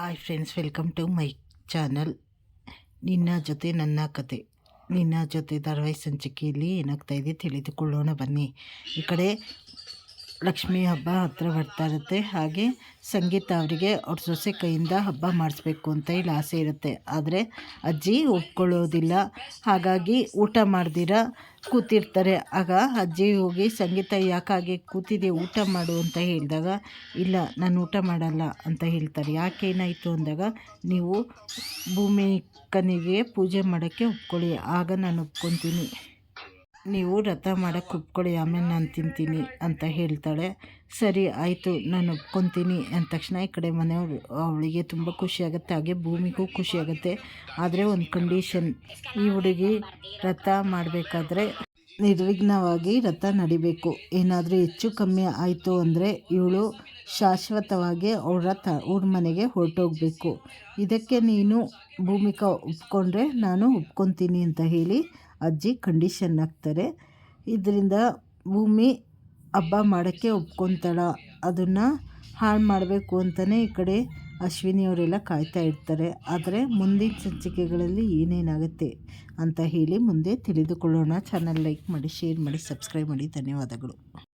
Hi friends welcome to my channel ನಿನ್ನ ಜೊತೆ ನನ್ನ ಕತೆ. ನಿನ್ನ ಜೊತೆ ಧಾರಾವಾಹಿ ಸಂಚಿಕೆಯಲ್ಲಿ ಏನಾಗ್ತಾ ಇದೆ ತಿಳಿದುಕೊಳ್ಳೋಣ ಬನ್ನಿ. ಈ ಕಡೆ ಲಕ್ಷ್ಮಿ ಹಬ್ಬ ಹತ್ರ ಬರ್ತಾ ಇರುತ್ತೆ. ಹಾಗೆ ಸಂಗೀತ ಅವರಿಗೆ ಅವ್ರ ಸೊಸೆ ಕೈಯಿಂದ ಹಬ್ಬ ಮಾಡಿಸ್ಬೇಕು ಅಂತ ಹೇಳಿ ಆಸೆ ಇರುತ್ತೆ. ಆದರೆ ಅಜ್ಜಿ ಒಪ್ಕೊಳ್ಳೋದಿಲ್ಲ. ಹಾಗಾಗಿ ಊಟ ಮಾಡ್ದಿರ ಕೂತಿರ್ತಾರೆ. ಆಗ ಅಜ್ಜಿ ಹೋಗಿ, ಸಂಗೀತ ಯಾಕಾಗಿ ಕೂತಿದೆ ಊಟ ಮಾಡು ಅಂತ ಹೇಳಿದಾಗ, ಇಲ್ಲ, ನಾನು ಊಟ ಮಾಡಲ್ಲ ಅಂತ ಹೇಳ್ತಾರೆ. ಯಾಕೆ ಏನಾಯಿತು ಅಂದಾಗ, ನೀವು ಭೂಮಿ ಕನಿಗೆ ಪೂಜೆ ಮಾಡೋಕ್ಕೆ ಒಪ್ಕೊಳ್ಳಿ. ಆಗ ನಾನು ಒಪ್ಕೊತೀನಿ. ನೀವು ರಥ ಮಾಡೋಕ್ಕೆ ಒಪ್ಕೊಳ್ಳಿ ಆಮೇಲೆ ನಾನು ತಿಂತೀನಿ ಅಂತ ಹೇಳ್ತಾಳೆ. ಸರಿ, ಆಯಿತು, ನಾನು ಒಪ್ಕೊತೀನಿ ಅಂದ ತಕ್ಷಣ ಈ ಕಡೆ ಮನೆಯವರು, ಅವಳಿಗೆ ತುಂಬ ಖುಷಿಯಾಗುತ್ತೆ ಹಾಗೆ ಭೂಮಿಗೂ ಖುಷಿಯಾಗುತ್ತೆ ಆದರೆ ಒಂದು ಕಂಡೀಷನ್ ಈ ಹುಡುಗಿ ರಥ ಮಾಡಬೇಕಾದ್ರೆ ನಿರ್ವಿಘ್ನವಾಗಿ ರಥ ನಡಿಬೇಕು. ಏನಾದರೂ ಹೆಚ್ಚು ಕಮ್ಮಿ ಆಯಿತು ಅಂದರೆ ಇವಳು ಶಾಶ್ವತವಾಗಿ ಅವ್ರ ರಥ ಅವ್ರ ಮನೆಗೆ ಹೊರಟೋಗ್ಬೇಕು. ಇದಕ್ಕೆ ನೀನು ಭೂಮಿಕಾ ಒಪ್ಕೊಂಡ್ರೆ ನಾನು ಒಪ್ಕೊತೀನಿ ಅಂತ ಹೇಳಿ ಅಜ್ಜಿ ಕಂಡೀಷನ್ ಹಾಕ್ತಾರೆ ಇದರಿಂದ ಭೂಮಿ ಹಬ್ಬ ಮಾಡೋಕ್ಕೆ ಒಪ್ಕೊತಾಳ. ಅದನ್ನು ಹಾಳು ಮಾಡಬೇಕು ಅಂತಲೇ ಈ ಕಡೆ ಅಶ್ವಿನಿಯವರೆಲ್ಲ ಕಾಯ್ತಾ ಇರ್ತಾರೆ. ಆದರೆ ಮುಂದಿನ ಸಂಚಿಕೆಗಳಲ್ಲಿ ಏನೇನಾಗುತ್ತೆ ಅಂತ ಹೇಳಿ ಮುಂದೆ ತಿಳಿದುಕೊಳ್ಳೋಣ. ಚಾನಲ್ ಲೈಕ್ ಮಾಡಿ ಶೇರ್ ಮಾಡಿ ಸಬ್ಸ್ಕ್ರೈಬ್ ಮಾಡಿ. ಧನ್ಯವಾದಗಳು.